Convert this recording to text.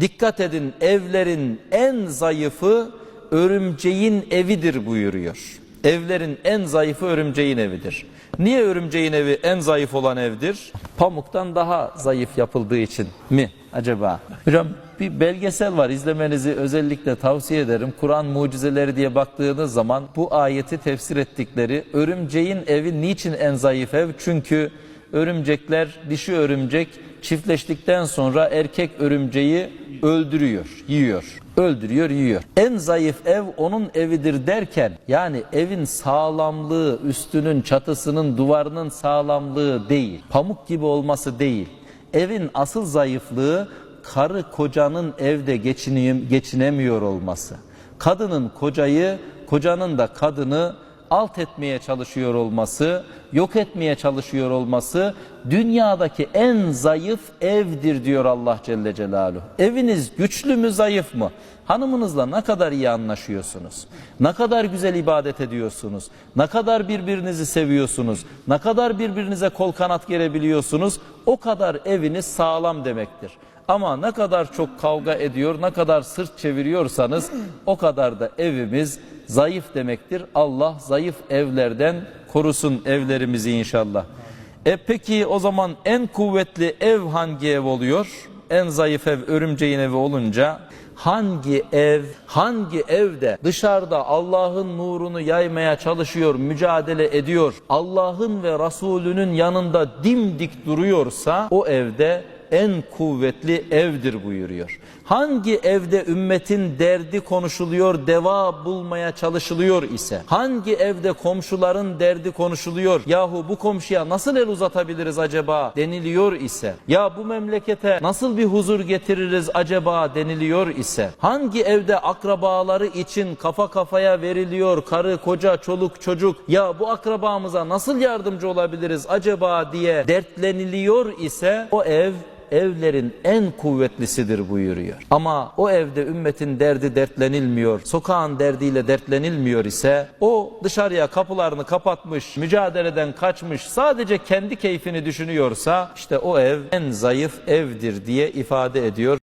Dikkat edin evlerin en zayıfı örümceğin evidir buyuruyor. Evlerin en zayıfı örümceğin evidir. Niye örümceğin evi en zayıf olan evdir? Pamuktan daha zayıf yapıldığı için mi acaba? Hocam bir belgesel var izlemenizi özellikle tavsiye ederim. Kur'an mucizeleri diye baktığınız zaman bu ayeti tefsir ettikleri örümceğin evi niçin en zayıf ev? Çünkü örümcekler dişi örümcek çiftleştikten sonra erkek örümceği öldürüyor, yiyor. Öldürüyor, yiyor. En zayıf ev onun evidir derken yani evin sağlamlığı, üstünün, çatısının, duvarının sağlamlığı değil. Pamuk gibi olması değil. Evin asıl zayıflığı karı kocanın evde geçineyim, geçinemiyor olması. Kadının kocayı, kocanın da kadını alt etmeye çalışıyor olması, yok etmeye çalışıyor olması dünyadaki en zayıf evdir diyor Allah Celle Celaluhu. Eviniz güçlü mü zayıf mı? Hanımınızla ne kadar iyi anlaşıyorsunuz? Ne kadar güzel ibadet ediyorsunuz? Ne kadar birbirinizi seviyorsunuz? Ne kadar birbirinize kol kanat gerebiliyorsunuz? O kadar eviniz sağlam demektir. Ama ne kadar çok kavga ediyor, ne kadar sırt çeviriyorsanız o kadar da evimiz zayıf demektir. Allah zayıf evlerden korusun evlerimizi inşallah. E peki o zaman en kuvvetli ev hangi ev oluyor? En zayıf ev örümceğin evi olunca hangi ev, hangi evde dışarıda Allah'ın nurunu yaymaya çalışıyor, mücadele ediyor, Allah'ın ve Resulünün yanında dimdik duruyorsa o evde en kuvvetli evdir buyuruyor. Hangi evde ümmetin derdi konuşuluyor, deva bulmaya çalışılıyor ise, hangi evde komşuların derdi konuşuluyor, yahu bu komşuya nasıl el uzatabiliriz acaba? deniliyor ise, ya bu memlekete nasıl bir huzur getiririz acaba? deniliyor ise, hangi evde akrabaları için kafa kafaya veriliyor, karı, koca, çoluk, çocuk, ya bu akrabamıza nasıl yardımcı olabiliriz acaba? diye dertleniliyor ise, o ev evlerin en kuvvetlisidir buyuruyor. Ama o evde ümmetin derdi dertlenilmiyor, sokağın derdiyle dertlenilmiyor ise o dışarıya kapılarını kapatmış, mücadeleden kaçmış, sadece kendi keyfini düşünüyorsa işte o ev en zayıf evdir diye ifade ediyor.